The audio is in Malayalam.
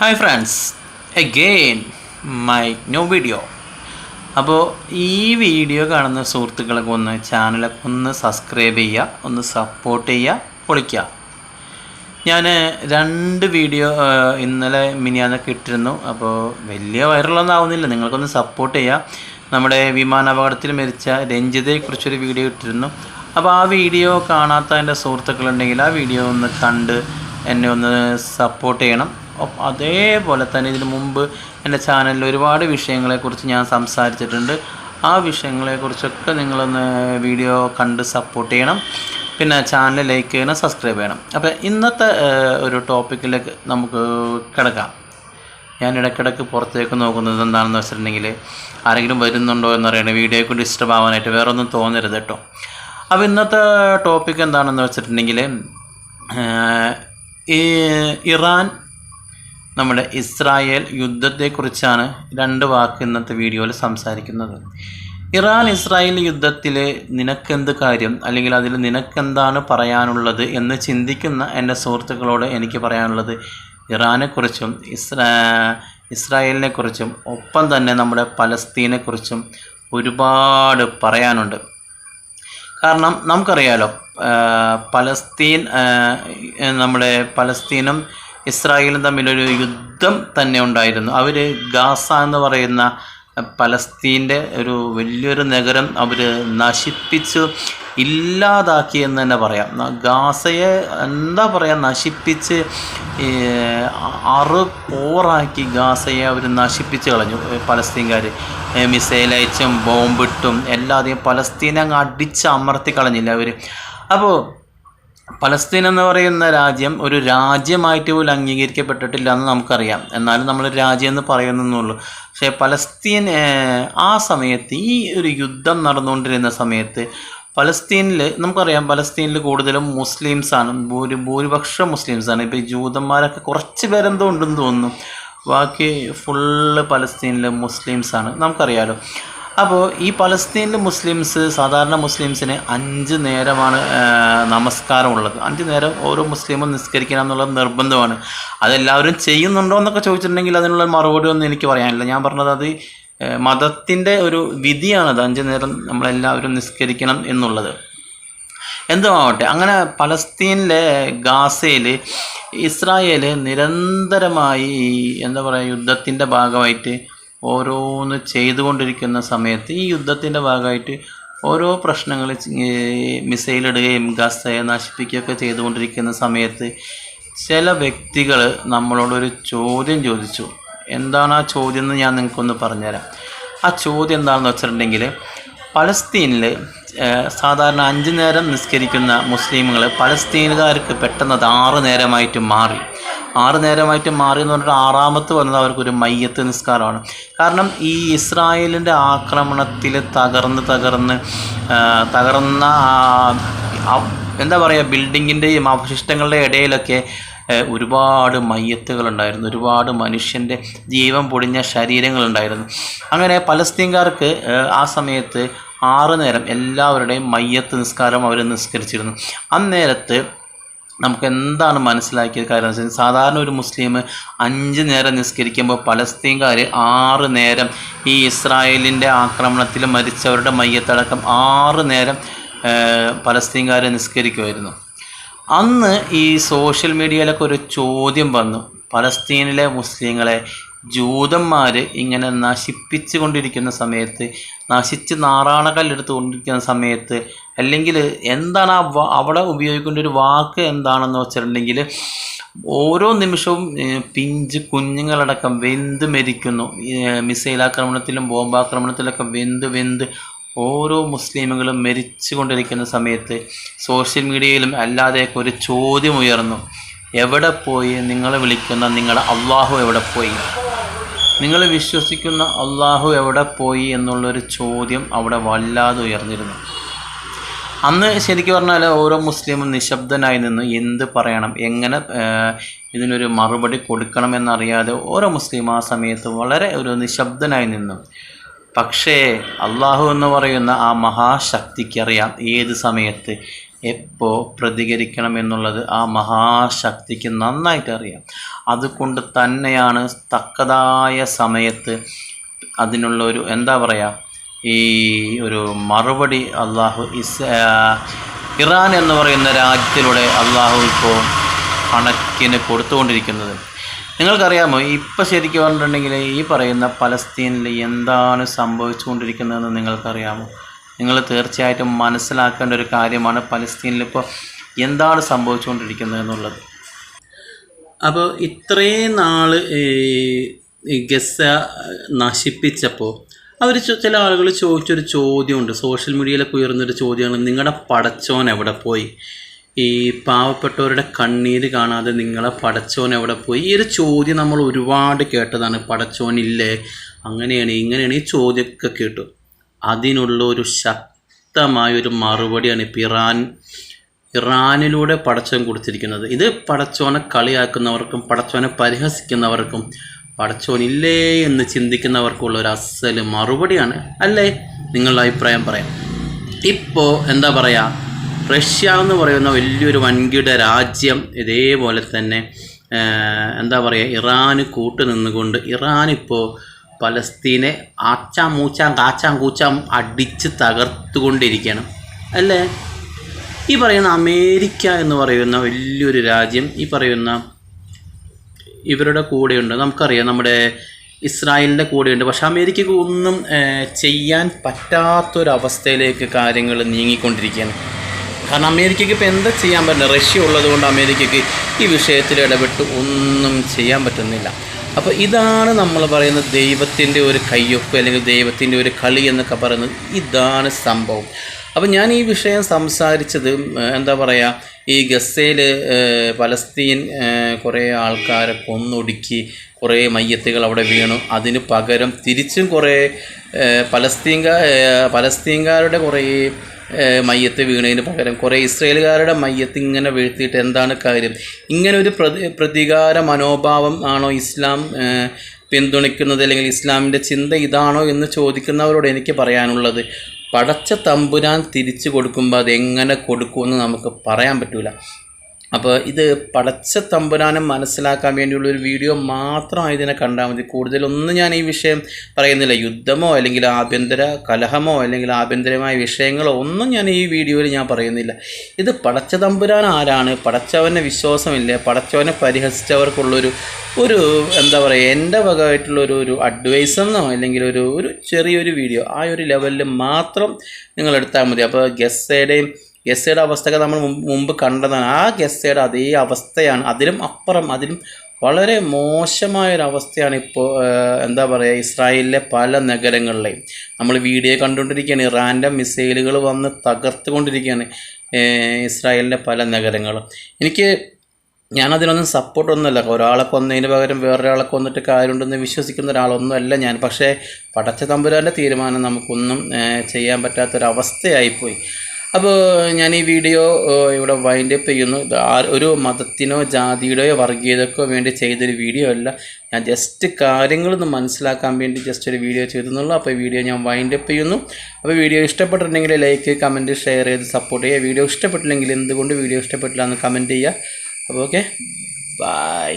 Hi friends again my new video അപ്പോൾ ഈ വീഡിയോ കാണുന്ന സുഹൃത്തുക്കളൊക്കെ ഒന്ന് ചാനലൊക്കെ ഒന്ന് സബ്സ്ക്രൈബ് ചെയ്യുക ഒന്ന് സപ്പോർട്ട് ചെയ്യുക പൊളിക്കുക. ഞാൻ രണ്ട് വീഡിയോ ഇന്നലെ മിനിയാന്നൊക്കെ ഇട്ടിരുന്നു. അപ്പോൾ വലിയ വൈറലൊന്നും ആവുന്നില്ല. നിങ്ങൾക്കൊന്ന് സപ്പോർട്ട് ചെയ്യുക. നമ്മുടെ വിമാനാപകടത്തിൽ മരിച്ച രഞ്ജിതയെക്കുറിച്ചൊരു വീഡിയോ ഇട്ടിരുന്നു. അപ്പോൾ ആ വീഡിയോ കാണാത്ത എന്റെ സുഹൃത്തുക്കളുണ്ടെങ്കിൽ ആ വീഡിയോ ഒന്ന് കണ്ട് എന്നെ ഒന്ന് സപ്പോർട്ട് ചെയ്യണം. അതേപോലെ തന്നെ ഇതിനു മുമ്പ് എന്റെ ചാനലിൽ ഒരുപാട് വിഷയങ്ങളെക്കുറിച്ച് ഞാൻ സംസാരിച്ചിട്ടുണ്ട്. ആ വിഷയങ്ങളെക്കുറിച്ചൊക്കെ നിങ്ങളൊന്ന് വീഡിയോ കണ്ട് സപ്പോർട്ട് ചെയ്യണം. പിന്നെ ചാനൽ ലൈക്ക് ചെയ്യണം സബ്സ്ക്രൈബ് ചെയ്യണം. അപ്പോൾ ഇന്നത്തെ ഒരു ടോപ്പിക്കിലേക്ക് നമുക്ക് കിടക്കാം. ഞാൻ ഇടയ്ക്കിടയ്ക്ക് പുറത്തേക്ക് നോക്കുന്നത് എന്താണെന്ന് വെച്ചിട്ടുണ്ടെങ്കിൽ ആരെങ്കിലും വരുന്നുണ്ടോ എന്നറിയണം വീഡിയോയ്ക്ക് ഡിസ്റ്റർബ് ആവാനായിട്ട് വേറെ ഒന്നും തോന്നരുത് കേട്ടോ. അപ്പോൾ ഇന്നത്തെ ടോപ്പിക് എന്താണെന്ന് വെച്ചിട്ടുണ്ടെങ്കിൽ ഈ ഇറാൻ നമ്മുടെ ഇസ്രായേൽ യുദ്ധത്തെക്കുറിച്ചാണ് രണ്ട് വാക്ക് ഇന്നത്തെ വീഡിയോയിൽ സംസാരിക്കുന്നത്. ഇറാൻ ഇസ്രായേൽ യുദ്ധത്തിൽ നിനക്കെന്ത് കാര്യം അല്ലെങ്കിൽ അതിൽ നിനക്കെന്താണ് പറയാനുള്ളത് എന്ന് ചിന്തിക്കുന്ന എന്റെ സുഹൃത്തുക്കളോട് എനിക്ക് പറയാനുള്ളത് ഇറാനെക്കുറിച്ചും ഇസ്രാ ഇസ്രായേലിനെക്കുറിച്ചും ഒപ്പം തന്നെ നമ്മുടെ പലസ്തീനെക്കുറിച്ചും ഒരുപാട് പറയാനുണ്ട്. കാരണം നമുക്കറിയാലോ പലസ്തീൻ നമ്മുടെ പലസ്തീനും ഇസ്രായേലും തമ്മിലൊരു യുദ്ധം തന്നെ ഉണ്ടായിരുന്നു. അവർ ഗാസ എന്ന് പറയുന്ന പലസ്തീന്റെ ഒരു വലിയൊരു നഗരം അവർ നശിപ്പിച്ചു. ഇല്ലാതാക്കി എന്ന് തന്നെ പറയാം. ഗാസയെ എന്താ പറയുക നശിപ്പിച്ച് അറു പോറാക്കി ഗാസയെ അവർ നശിപ്പിച്ച് കളഞ്ഞു പലസ്തീൻകാർ മിസൈൽ അയച്ചും ബോംബിട്ടും എല്ലാതെയും പലസ്തീനെ അങ്ങ് അടിച്ചമർത്തി കളഞ്ഞില്ല അവർ അപ്പോൾ പലസ്തീൻ എന്ന് പറയുന്ന രാജ്യം ഒരു രാജ്യമായിട്ട് പോലും അംഗീകരിക്കപ്പെട്ടിട്ടില്ല എന്ന് നമുക്കറിയാം. എന്നാലും നമ്മൾ രാജ്യം എന്ന് പറയുന്നുള്ളൂ പക്ഷേ പലസ്തീൻ ആ സമയത്ത് ഈ ഒരു യുദ്ധം നടന്നുകൊണ്ടിരുന്ന സമയത്ത് പലസ്തീനിൽ നമുക്കറിയാം പലസ്തീനിൽ കൂടുതലും മുസ്ലിംസാണ് ഭൂരി ഭൂരിപക്ഷം മുസ്ലിംസാണ്. ഇപ്പോൾ ജൂതന്മാരൊക്കെ കുറച്ച് പേരെന്തോ ഉണ്ടെന്ന് തോന്നുന്നു. ബാക്കി ഫുള്ള് പലസ്തീനിൽ മുസ്ലിംസാണ്. നമുക്കറിയാലോ. അപ്പോൾ ഈ പലസ്തീനിൽ മുസ്ലിംസ് സാധാരണ മുസ്ലിംസിന് അഞ്ച് നേരമാണ് നമസ്കാരമുള്ളത്. അഞ്ച് നേരം ഓരോ മുസ്ലിമും നിസ്കരിക്കണം എന്നുള്ള നിർബന്ധമാണ്. അതെല്ലാവരും ചെയ്യുന്നുണ്ടോ എന്നൊക്കെ ചോദിച്ചിട്ടുണ്ടെങ്കിൽ അതിനുള്ള മറുപടി ഒന്നും എനിക്ക് പറയാനില്ല. ഞാൻ പറഞ്ഞത് അത് മതത്തിന്റെ ഒരു വിധിയാണത് അഞ്ച് നേരം നമ്മളെല്ലാവരും നിസ്കരിക്കണം എന്നുള്ളത്. എന്തുമാവട്ടെ അങ്ങനെ പലസ്തീനിലെ ഗാസയിൽ ഇസ്രായേൽ നിരന്തരമായി എന്താ പറയുക യുദ്ധത്തിന്റെ ഭാഗമായിട്ട് ഓരോന്ന് ചെയ്തുകൊണ്ടിരിക്കുന്ന സമയത്ത് ഈ യുദ്ധത്തിന്റെ ഭാഗമായിട്ട് ഓരോ പ്രശ്നങ്ങൾ മിസൈലിടുകയും ഗസ്തയെ നശിപ്പിക്കുകയൊക്കെ ചെയ്തുകൊണ്ടിരിക്കുന്ന സമയത്ത് ചില വ്യക്തികൾ നമ്മളോടൊരു ചോദ്യം ചോദിച്ചു. എന്താണ് ആ ചോദ്യം എന്ന് ഞാൻ നിങ്ങൾക്കൊന്ന് പറഞ്ഞുതരാം. ആ ചോദ്യം എന്താണെന്ന് വെച്ചിട്ടുണ്ടെങ്കിൽ പലസ്തീനിൽ സാധാരണ അഞ്ച് നേരം നിസ്കരിക്കുന്ന മുസ്ലിമുകൾ പലസ്തീനുകാർക്ക് പെട്ടെന്ന് അത് ആറ് നേരമായിട്ട് മാറി. ആറ് നേരമായിട്ട് മാറി എന്ന് പറഞ്ഞിട്ട് ആറാമത്ത് വന്നത് അവർക്കൊരു മയ്യത്ത് നിസ്കാരമാണ്. കാരണം ഈ ഇസ്രായേലിന്റെ ആക്രമണത്തിൽ തകർന്ന് തകർന്ന് തകർന്ന എന്താ പറയുക ബിൽഡിങ്ങിന്റെയും അവശിഷ്ടങ്ങളുടെ ഇടയിലൊക്കെ ഒരുപാട് മയ്യത്തുകളുണ്ടായിരുന്നു. ഒരുപാട് മനുഷ്യന്റെ ജീവൻ പൊടിഞ്ഞ ശരീരങ്ങളുണ്ടായിരുന്നു. അങ്ങനെ പലസ്തീൻകാർക്ക് ആ സമയത്ത് ആറ് നേരം എല്ലാവരുടെയും മയ്യത്ത് നിസ്കാരം അവർ നിസ്കരിച്ചിരുന്നു. അന്നേരത്ത് നമുക്ക് എന്താണ് മനസ്സിലാക്കിയത് കാരണം വെച്ചാൽ സാധാരണ ഒരു മുസ്ലിം അഞ്ച് നേരം നിസ്കരിക്കുമ്പോൾ പലസ്തീൻകാർ ആറ് നേരം ഈ ഇസ്രായേലിന്റെ ആക്രമണത്തിൽ മരിച്ചവരുടെ മയ്യത്തടക്കം ആറ് നേരം പലസ്തീൻകാർ നിസ്കരിക്കുമായിരുന്നു. അന്ന് ഈ സോഷ്യൽ മീഡിയയിലൊക്കെ ഒരു ചോദ്യം വന്നു. പലസ്തീനിലെ മുസ്ലിങ്ങളെ ജൂതന്മാർ ഇങ്ങനെ നശിപ്പിച്ചു കൊണ്ടിരിക്കുന്ന സമയത്ത് നശിച്ച് നാറാണകല്ലെടുത്ത് കൊണ്ടിരിക്കുന്ന സമയത്ത് അല്ലെങ്കിൽ എന്താണ് ആ അവിടെ ഉപയോഗിക്കേണ്ട ഒരു വാക്ക് എന്താണെന്ന് വെച്ചിട്ടുണ്ടെങ്കിൽ ഓരോ നിമിഷവും പിഞ്ച് കുഞ്ഞുങ്ങളടക്കം വെന്ത് മരിക്കുന്നു. മിസൈൽ ആക്രമണത്തിലും ബോംബാക്രമണത്തിലൊക്കെ വെന്ത് വെന്ത് ഓരോ മുസ്ലിമുകളും മരിച്ചു കൊണ്ടിരിക്കുന്ന സമയത്ത് സോഷ്യൽ മീഡിയയിലും അല്ലാതെയൊക്കെ ഒരു ചോദ്യം ഉയർന്നു. എവിടെ പോയി? നിങ്ങളെ വിളിക്കുന്ന നിങ്ങളുടെ അള്ളാഹു എവിടെ പോയി? നിങ്ങൾ വിശ്വസിക്കുന്ന അള്ളാഹു എവിടെ പോയി എന്നുള്ളൊരു ചോദ്യം അവിടെ വല്ലാതെ ഉയർന്നിരുന്നു. അന്ന് ശരിക്കും പറഞ്ഞാൽ ഓരോ മുസ്ലിമും നിശബ്ദനായി നിന്ന് എന്ത് പറയണം എങ്ങനെ ഇതിനൊരു മറുപടി കൊടുക്കണമെന്നറിയാതെ ഓരോ മുസ്ലിം ആ സമയത്ത് വളരെ ഒരു നിശബ്ദനായി നിന്നു. പക്ഷേ അള്ളാഹു എന്ന് പറയുന്ന ആ മഹാശക്തിക്കറിയാം ഏത് സമയത്ത്? എപ്പോൾ പ്രതികരിക്കണം എന്നുള്ളത് ആ മഹാശക്തിക്ക് നന്നായിട്ട് അറിയാം. അതുകൊണ്ട് തന്നെയാണ് തക്കതായ സമയത്ത് അതിനുള്ള ഒരു എന്താ പറയുക ഈ ഒരു മറുപടി അള്ളാഹു ഇസ് ഇറാൻ എന്ന് പറയുന്ന രാജ്യത്തിലൂടെ അള്ളാഹു ഇപ്പോൾ കണക്കിന് കൊടുത്തുകൊണ്ടിരിക്കുന്നത്. നിങ്ങൾക്കറിയാമോ ഇപ്പം ശരിക്കും പറഞ്ഞിട്ടുണ്ടെങ്കിൽ ഈ പറയുന്ന പലസ്തീനിൽ എന്താണ് സംഭവിച്ചുകൊണ്ടിരിക്കുന്നതെന്ന് നിങ്ങൾക്കറിയാമോ? നിങ്ങൾ തീർച്ചയായിട്ടും മനസ്സിലാക്കേണ്ട ഒരു കാര്യമാണ് പലസ്തീനിൽ ഇപ്പോൾ എന്താണ് സംഭവിച്ചുകൊണ്ടിരിക്കുന്നത് എന്നുള്ളത്. അപ്പോൾ ഇത്രയും നാൾ ഗസ നശിപ്പിച്ചപ്പോൾ അവർ ചില ആളുകൾ ചോദിച്ചൊരു ചോദ്യമുണ്ട്. സോഷ്യൽ മീഡിയയിലൊക്കെ ഉയർന്നൊരു ചോദ്യമാണ് നിങ്ങളുടെ പടച്ചോൻ എവിടെ പോയി? ഈ പാവപ്പെട്ടവരുടെ കണ്ണീര് കാണാതെ നിങ്ങളെ പടച്ചോൻ എവിടെ പോയി? ഈ ഒരു ചോദ്യം നമ്മൾ ഒരുപാട് കേട്ടതാണ് പടച്ചോനില്ലേ അങ്ങനെയാണ് ഇങ്ങനെയാണ് ഈ ചോദ്യമൊക്കെ കേട്ടു. അതിനുള്ള ഒരു ശക്തമായ ഒരു മറുപടിയാണ് ഇപ്പോൾ ഇറാൻ ഇറാനിലൂടെ പടച്ചവൻ കൊടുത്തിരിക്കുന്നത്. ഇത് പടച്ചോനെ കളിയാക്കുന്നവർക്കും പടച്ചോനെ പരിഹസിക്കുന്നവർക്കും പടച്ചോനില്ലേ എന്ന് ചിന്തിക്കുന്നവർക്കുള്ള ഒരു അസൽ മറുപടിയാണ്. അല്ലേ? നിങ്ങളുടെ അഭിപ്രായം പറയാം. ഇപ്പോൾ എന്താ പറയുക റഷ്യ എന്ന് പറയുന്ന വലിയൊരു വൻകിട രാജ്യം ഇതേപോലെ തന്നെ എന്താ പറയുക ഇറാന് കൂട്ട് നിന്നുകൊണ്ട് ഇറാൻ പലസ്തീനെ ആച്ചാം മൂച്ചാം കാച്ചാം കൂച്ചാം അടിച്ച് തകർത്തുകൊണ്ടിരിക്കുകയാണ് അല്ലേ? ഈ പറയുന്ന അമേരിക്ക എന്ന് പറയുന്ന വലിയൊരു രാജ്യം ഈ പറയുന്ന ഇവരുടെ കൂടെയുണ്ട്. നമുക്കറിയാം നമ്മുടെ ഇസ്രായേലിന്റെ കൂടെയുണ്ട്. പക്ഷെ അമേരിക്കക്ക് ഒന്നും ചെയ്യാൻ പറ്റാത്തൊരവസ്ഥയിലേക്ക് കാര്യങ്ങൾ നീങ്ങിക്കൊണ്ടിരിക്കുകയാണ്. കാരണം അമേരിക്കയ്ക്ക് ഇപ്പോൾ എന്താ ചെയ്യാൻ പറ്റില്ല? റഷ്യ ഉള്ളതുകൊണ്ട് അമേരിക്കയ്ക്ക് ഈ വിഷയത്തിൽ ഇടപെട്ട് ഒന്നും ചെയ്യാൻ പറ്റുന്നില്ല. അപ്പോൾ ഇതാണ് നമ്മൾ പറയുന്നത് ദൈവത്തിന്റെ ഒരു കയ്യൊപ്പ് അല്ലെങ്കിൽ ദൈവത്തിന്റെ ഒരു കളി എന്നൊക്കെ പറയുന്നത്. ഇതാണ് സംഭവം. അപ്പോൾ ഞാൻ ഈ വിഷയം സംസാരിച്ചത് എന്താ പറയുക ഈ ഗസയിൽ പലസ്തീൻ കുറേ ആൾക്കാരെ കൊന്നൊടുക്കി കുറേ മയ്യത്തുകൾ അവിടെ വീണു. അതിന് പകരം തിരിച്ചും കുറേ പലസ്തീൻകാ പലസ്തീൻകാരുടെ കുറേ മയ്യത്ത് വീണതിന് പകരം കുറേ ഇസ്രയേലുകാരുടെ മയ്യത്ത് ഇങ്ങനെ വീഴ്ത്തിയിട്ട് എന്താണ് കാര്യം? ഇങ്ങനെ ഒരു പ്രതി പ്രതികാര മനോഭാവം ആണോ ഇസ്ലാം പിന്തുണയ്ക്കുന്നത്? അല്ലെങ്കിൽ ഇസ്ലാമിന്റെ ചിന്ത ഇതാണോ എന്ന് ചോദിക്കുന്നവരോട് എനിക്ക് പറയാനുള്ളത് പടച്ച തമ്പുരാൻ തിരിച്ചു കൊടുക്കുമ്പോൾ അത് എങ്ങനെ കൊടുക്കുമെന്ന് നമുക്ക് പറയാൻ പറ്റൂല. അപ്പോൾ ഇത് പടച്ച തമ്പുരാനം മനസ്സിലാക്കാൻ വേണ്ടിയുള്ള ഒരു വീഡിയോ മാത്രം ഇതിനെ കണ്ടാൽ മതി. കൂടുതലൊന്നും ഞാൻ ഈ വിഷയം പറയുന്നില്ല. യുദ്ധമോ അല്ലെങ്കിൽ ആഭ്യന്തര കലഹമോ അല്ലെങ്കിൽ ആഭ്യന്തരമായ വിഷയങ്ങളോ ഒന്നും ഞാൻ ഈ വീഡിയോയിൽ ഞാൻ പറയുന്നില്ല. ഇത് പടച്ച തമ്പുരാൻ ആരാണ്? പടച്ചവന്റെ വിശ്വാസമില്ല? പടച്ചവനെ പരിഹസിച്ചവർക്കുള്ളൊരു ഒരു എന്താ പറയുക എന്റെ വകമായിട്ടുള്ള ഒരു ഒരു അഡ്വൈസ് എന്നോ അല്ലെങ്കിൽ ഒരു ഒരു ചെറിയൊരു വീഡിയോ ആ ഒരു ലെവലിൽ മാത്രം നിങ്ങൾ എടുത്താൽ മതി. അപ്പോൾ ഗസ്സയുടെയും ഗസ്സയുടെ അവസ്ഥയൊക്കെ നമ്മൾ മുമ്പ് കണ്ടതാണ്. ആ ഗസ്സയുടെ അതേ അവസ്ഥയാണ്. അതിലും അപ്പുറം അതിലും വളരെ മോശമായൊരവസ്ഥയാണ് ഇപ്പോൾ എന്താ പറയുക ഇസ്രായേലിലെ പല നഗരങ്ങളിലെയും. നമ്മൾ വീഡിയോ കണ്ടുകൊണ്ടിരിക്കുകയാണ്. ഇറാന്റെ മിസൈലുകൾ വന്ന് തകർത്തുകൊണ്ടിരിക്കുകയാണ് ഇസ്രായേലിന്റെ പല നഗരങ്ങളും. എനിക്ക് ഞാനതിനൊന്നും സപ്പോർട്ടൊന്നുമല്ല. ഒരാളെ കൊന്നതിന് പകരം വേറൊരാളെ കൊന്നിട്ട് കാര്യമുണ്ടെന്ന് വിശ്വസിക്കുന്ന ഒരാളൊന്നുമല്ല ഞാൻ. പക്ഷേ പടച്ച തമ്പുരാന്റെ തീരുമാനം നമുക്കൊന്നും ചെയ്യാൻ പറ്റാത്തൊരവസ്ഥയായിപ്പോയി. അപ്പോൾ ഞാൻ ഈ വീഡിയോ ഇവിടെ വൈൻഡ് അപ്പ് ചെയ്യുന്നു. ഇത് ഒരു മതത്തിനോ ജാതിയുടെയോ വർഗീയതക്കോ വേണ്ടി ചെയ്തൊരു വീഡിയോ അല്ല. ഞാൻ ജസ്റ്റ് കാര്യങ്ങളൊന്ന് മനസ്സിലാക്കാൻ വേണ്ടി ജസ്റ്റ് ഒരു വീഡിയോ ചെയ്തെന്നുള്ളൂ. അപ്പോൾ വീഡിയോ ഞാൻ വൈൻഡ് അപ്പ് ചെയ്യുന്നു. അപ്പോൾ വീഡിയോ ഇഷ്ടപ്പെട്ടിട്ടുണ്ടെങ്കിൽ ലൈക്ക് കമന്റ് ഷെയർ ചെയ്ത് സപ്പോർട്ട് ചെയ്യുക. വീഡിയോ ഇഷ്ടപ്പെട്ടില്ലെങ്കിൽ എന്തുകൊണ്ട് വീഡിയോ ഇഷ്ടപ്പെട്ടില്ല എന്ന് കമന്റ് ചെയ്യുക. അപ്പോൾ ഓക്കെ ബൈ